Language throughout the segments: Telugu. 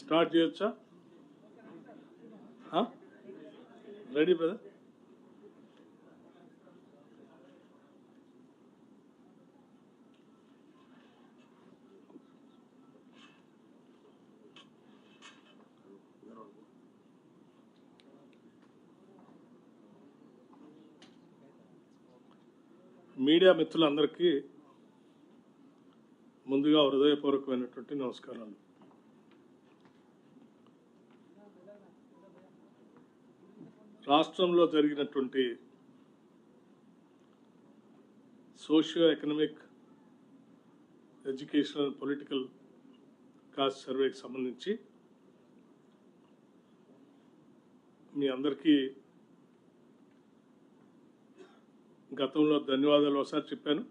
స్టార్ట్ చేయొచ్చా? Ready brother? మీడియా మిత్రులందరికీ ముందుగా హృదయపూర్వకమైనటువంటి నమస్కారాలు. రాష్ట్రంలో జరిగినటువంటి socio economic educational political caste సర్వేకి సంబంధించి మీ అందరికీ గతంలో ధన్యవాదాలు ఒకసారి చెప్పాను.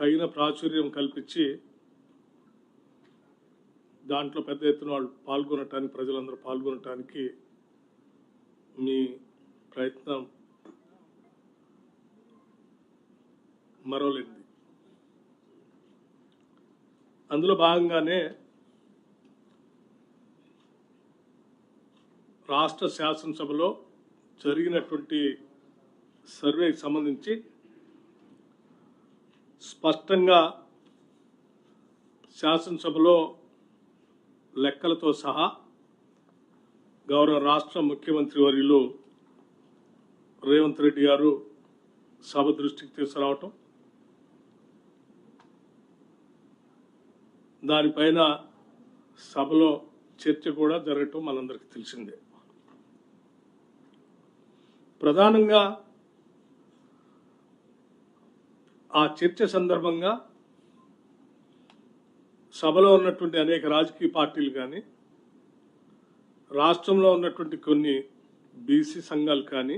తగిన ప్రాచుర్యం కల్పించి దాంట్లో పెద్ద ఎత్తున వాళ్ళు పాల్గొనటానికి ప్రజలందరూ పాల్గొనటానికి మీ ప్రయత్నం మరోలేంది అందులో భాగంగానే రాష్ట్ర శాసనసభలో జరిగినటువంటి సర్వేకి సంబంధించి స్పష్టంగా శాసనసభలో లెక్కలతో సహా గౌరవ రాష్ట్ర ముఖ్యమంత్రి వర్యులు రేవంత్ రెడ్డి గారు సభ దృష్టికి తీసుకురావటం. దానిపైన సభలో చర్చ కూడా జరగటం మనందరికీ తెలిసిందే. ప్రధానంగా ఆ చర్చ సందర్భంగా సభలో ఉన్నటువంటి అనేక రాజకీయ పార్టీలు కానీ రాష్ట్రంలో ఉన్నటువంటి కొన్ని బీసీ సంఘాలు కానీ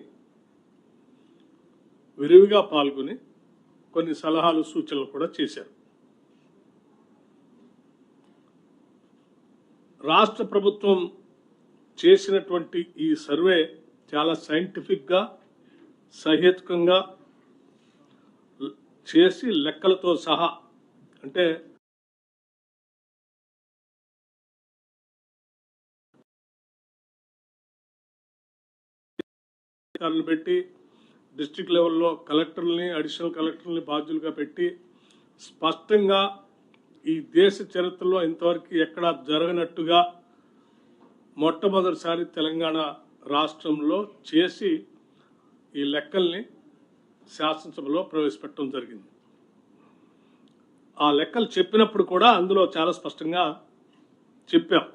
విరివిగా పాల్గొని కొన్ని సలహాలు సూచనలు కూడా చేశారు. రాష్ట్ర ప్రభుత్వం చేసినటువంటి ఈ సర్వే చాలా సైంటిఫిక్గా సహేతుకంగా చేసి లెక్కలతో సహా అంటే అధికారులను పెట్టి డిస్టిక్ లెవెల్లో కలెక్టర్ని అడిషనల్ కలెక్టర్ని బాధ్యులుగా పెట్టి స్పష్టంగా ఈ దేశ చరిత్రలో ఇంతవరకు ఎక్కడా జరగనట్టుగా మొట్టమొదటిసారి తెలంగాణ రాష్ట్రంలో చేసి ఈ లెక్కల్ని శాసనసభలో ప్రవేశపెట్టడం జరిగింది. ఆ లెక్కలు చెప్పినప్పుడు కూడా అందులో చాలా స్పష్టంగా చెప్పాం.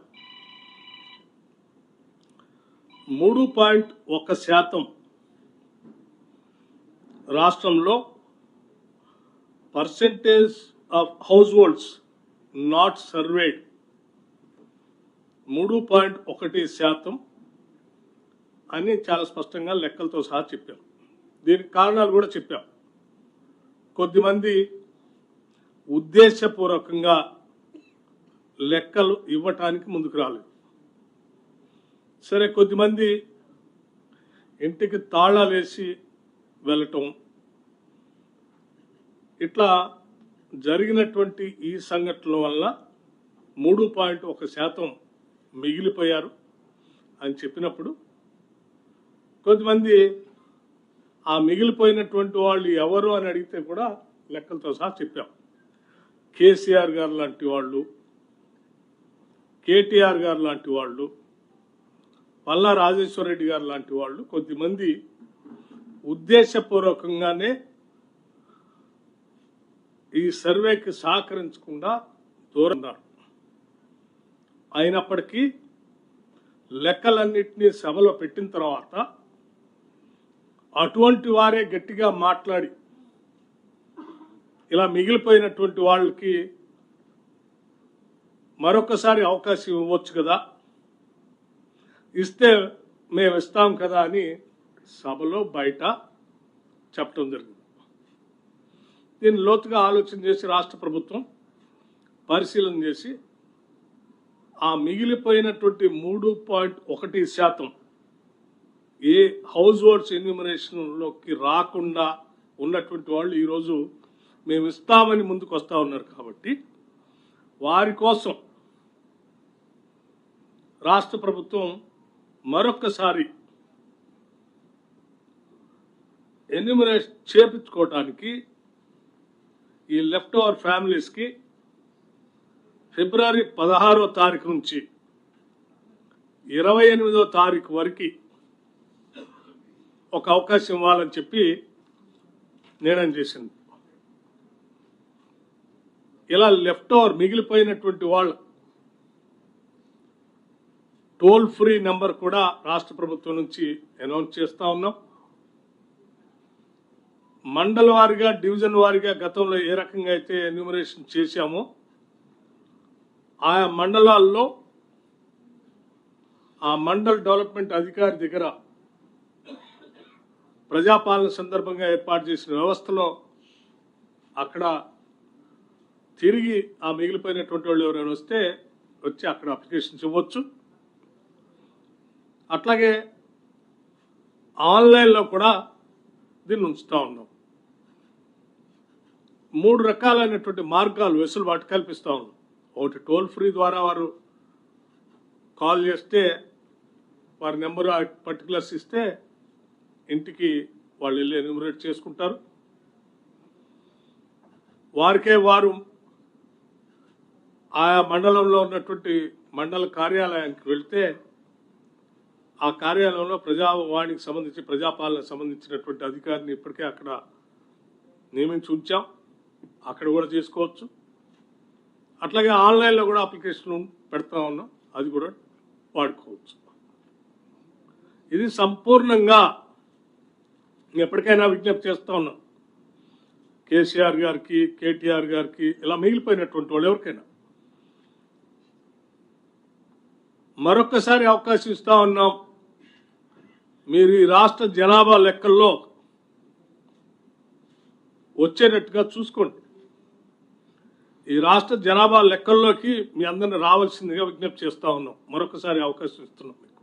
మూడు పాయింట్ ఒక శాతం రాష్ట్రంలో percentage of households not surveyed మూడు పాయింట్ ఒకటి శాతం అని చాలా స్పష్టంగా లెక్కలతో సహా చెప్పాం. దీనికి కారణాలు కూడా చెప్పాం. కొద్దిమంది ఉద్దేశపూర్వకంగా లెక్కలు ఇవ్వటానికి ముందుకు రాలేదు. సరే కొద్దిమంది ఇంటికి తాళాలు వేసి వెళ్ళటం. ఇట్లా జరిగినటువంటి ఈ సంఘటనల వల్ల మూడు పాయింట్ ఒక శాతం మిగిలిపోయారు అని చెప్పినప్పుడు కొంతమంది ఆ మిగిలిపోయినటువంటి వాళ్ళు ఎవరు అని అడిగితే కూడా లెక్కలతో సహా చెప్పాం. కేసీఆర్ గారు లాంటి వాళ్ళు కేటీఆర్ గారు లాంటి వాళ్ళు పల్లా రాజేశ్వర రెడ్డి గారు లాంటి వాళ్ళు కొద్దిమంది ఉద్దేశపూర్వకంగానే ఈ సర్వేకి సహకరించకుండా దూరన్నారు అయినప్పటికీ లెక్కలన్నింటినీ సభలో పెట్టిన తర్వాత అటువంటి వారే గట్టిగా మాట్లాడి ఇలా మిగిలిపోయినటువంటి వాళ్ళకి మరొకసారి అవకాశం ఇవ్వచ్చు కదా? ఇస్తే మేము ఇస్తాం కదా అని సభలో బయట చెప్పడం జరిగింది. దీన్ని లోతుగా ఆలోచన చేసి రాష్ట్ర ప్రభుత్వం పరిశీలన చేసి ఆ మిగిలిపోయినటువంటి మూడు పాయింట్ ఒకటి శాతం ఏ హౌస్ హోల్డ్స్ ఎన్యూమరేషన్లోకి రాకుండా ఉన్నటువంటి వాళ్ళు ఈరోజు మేము ఇస్తామని ముందుకు వస్తూ ఉన్నారు కాబట్టి వారి కోసం రాష్ట్ర ప్రభుత్వం మరొక్కసారి ఎన్యూమరేషన్ చేపించుకోవటానికి ఈ లెఫ్ట్ ఓవర్ ఫ్యామిలీస్కి ఫిబ్రవరి పదహారో తారీఖు నుంచి ఇరవై ఎనిమిదో తారీఖు వరకు ఒక అవకాశం ఇవ్వాలని చెప్పి నిర్ణయం చేసింది. ఇలా లెఫ్ట్ ఓవర్ మిగిలిపోయినటువంటి వాళ్ళు టోల్ ఫ్రీ నెంబర్ కూడా రాష్ట్ర ప్రభుత్వం నుంచి అనౌన్స్ చేస్తా ఉన్నాం. మండల వారిగా డివిజన్ వారిగా గతంలో ఏ రకంగా అయితే ఎన్యూమరేషన్ చేశామో ఆయా మండలాల్లో ఆ మండల్ డెవలప్మెంట్ అధికారి దగ్గర ప్రజాపాలన సందర్భంగా ఏర్పాటు చేసిన వ్యవస్థలో అక్కడ తిరిగి ఆ మిగిలిపోయినటువంటి వాళ్ళు ఎవరైనా వస్తే వచ్చి అక్కడ అప్లికేషన్స్ ఇవ్వచ్చు. అట్లాగే ఆన్లైన్లో కూడా దీన్ని ఉంచుతూ ఉన్నాం. మూడు రకాలైనటువంటి మార్గాలు వెసులుబాటు కల్పిస్తూ ఉన్నాం. ఒకటి టోల్ ఫ్రీ ద్వారా వారు కాల్ చేస్తే వారి నెంబర్ పర్టికులర్స్ ఇస్తే ఇంటికి వాళ్ళు వెళ్ళి ఎన్యూమరేట్ చేసుకుంటారు. వారికే వారు ఆయా మండలంలో ఉన్నటువంటి మండల కార్యాలయానికి వెళితే ఆ కార్యాలయంలో ప్రజావాణికి సంబంధించి ప్రజాపాలనకు సంబంధించినటువంటి అధికారిని ఇప్పటికే అక్కడ నియమించి ఉంచాం. అక్కడ కూడా చేసుకోవచ్చు. అట్లాగే ఆన్లైన్లో కూడా అప్లికేషన్ పెడతా ఉన్నాం. అది కూడా వాడుకోవచ్చు. ఇది సంపూర్ణంగా ఎప్పటికైనా విజ్ఞప్తి చేస్తా ఉన్నాం. కేసీఆర్ గారికి కేటీఆర్ గారికి ఇలా మిగిలిపోయినటువంటి వాళ్ళు ఎవరికైనా. మరొక్కసారి అవకాశం ఇస్తా ఉన్నాం. మీరు ఈ రాష్ట్ర జనాభా లెక్కల్లో వచ్చేటట్టుగా చూసుకోండి. ఈ రాష్ట్ర జనాభా లెక్కల్లోకి మీ అందరిని రావాల్సిందిగా విజ్ఞప్తి చేస్తా ఉన్నాం. మరొకసారి అవకాశం ఇస్తున్నాం మీకు.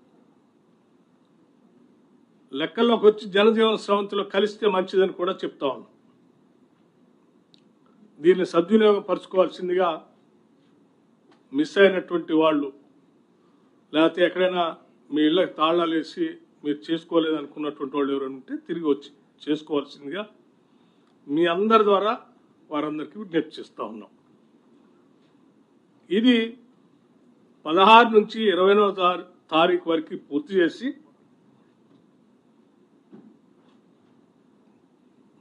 లెక్కల్లోకి వచ్చి జనజీవన స్రవంతిలో కలిస్తే మంచిదని కూడా చెప్తా ఉన్నాం. దీన్ని సద్వినియోగపరచుకోవాల్సిందిగా మిస్ అయినటువంటి వాళ్ళు లేకపోతే ఎక్కడైనా మీ ఇళ్ళకి తాళాలు వేసి మీరు చేసుకోలేదు అనుకున్నటువంటి వాళ్ళు ఎవరైనా ఉంటే తిరిగి వచ్చి చేసుకోవాల్సిందిగా మీ అందరి ద్వారా వారందరికీ విజ్ఞప్తి చేస్తూ ఉన్నాం. ఇది పదహారు నుంచి ఇరవైనవ తారీఖు వరకు పూర్తి చేసి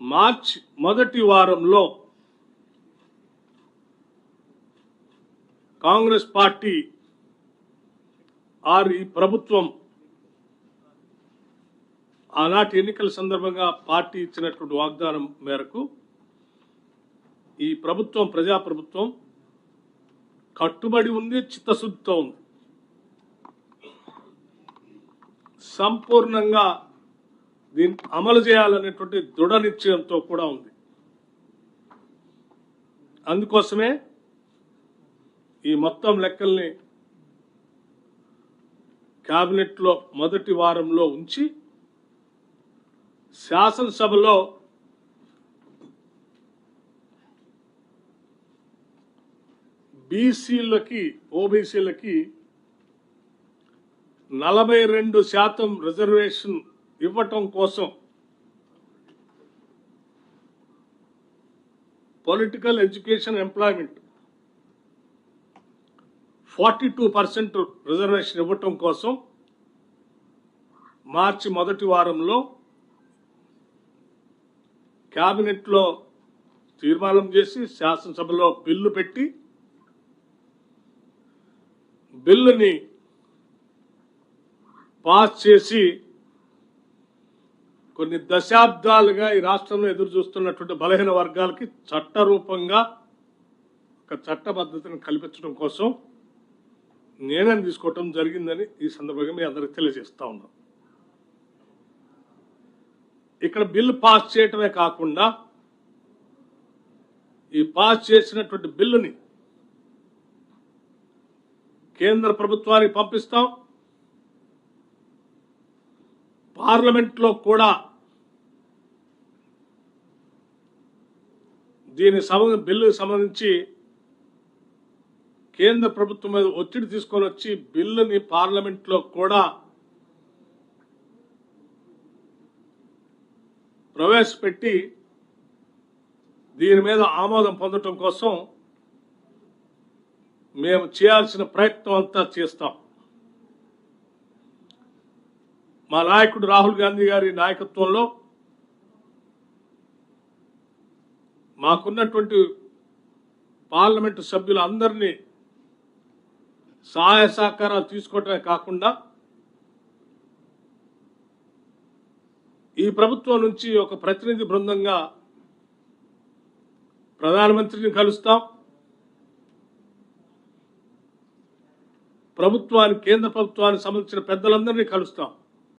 మార్చ్ మొదటి వారంలో కాంగ్రెస్ పార్టీ ఆర్ ఈ ప్రభుత్వం ఆనాటి ఎన్నికల సందర్భంగా పార్టీ ఇచ్చినటువంటి వాగ్దానం మేరకు ఈ ప్రభుత్వం ప్రజాప్రభుత్వం కట్టుబడి ఉంది చిత్తశుద్ధితో ఉంది. సంపూర్ణంగా దీన్ని అమలు చేయాలనేటువంటి దృఢ నిశ్చయంతో కూడా ఉంది. అందుకోసమే ఈ మొత్తం లెక్కల్ని క్యాబినెట్లో మొదటి వారంలో ఉంచి శాసనసభలో బీసీలకి ఓబీసీలకి నలభై రెండు శాతం రిజర్వేషన్ ఇవ్వటం కోసం political education employment forty two percent reservation ఇవ్వటం కోసం మార్చి మొదటి వారంలో క్యాబినెట్లో తీర్మానం చేసి శాసనసభలో బిల్లు పెట్టి బిల్లుని పాస్ చేసి కొన్ని దశాబ్దాలుగా ఈ రాష్ట్రంలో ఎదురు చూస్తున్నటువంటి బలహీన వర్గాలకి చట్టరూపంగా ఒక చట్టబద్ధతను కల్పించడం కోసం నిర్ణయం తీసుకోవటం జరిగిందని ఈ సందర్భంగా మీ అందరికి తెలియజేస్తా ఉన్నాం. ఇక్కడ బిల్లు పాస్ చేయటమే కాకుండా ఈ పాస్ చేసినటువంటి బిల్లుని కేంద్ర ప్రభుత్వానికి పంపిస్తాం. పార్లమెంట్లో కూడా దీని సంబంధ బిల్లుకు సంబంధించి కేంద్ర ప్రభుత్వం మీద ఒత్తిడి తీసుకొని వచ్చి బిల్లుని పార్లమెంట్లో కూడా ప్రవేశపెట్టి దీని మీద ఆమోదం పొందటం కోసం మేము చేయాల్సిన ప్రయత్నం అంతా చేస్తాం. మా నాయకుడు రాహుల్ గాంధీ గారి నాయకత్వంలో మాకున్నటువంటి పార్లమెంటు సభ్యులందరినీ సహాయ సహకారాలు తీసుకోవటమే కాకుండా ఈ ప్రభుత్వం నుంచి ఒక ప్రతినిధి బృందంగా ప్రధానమంత్రిని కలుస్తాం. ప్రభుత్వానికి కేంద్ర ప్రభుత్వానికి సంబంధించిన పెద్దలందరినీ కలుస్తాం.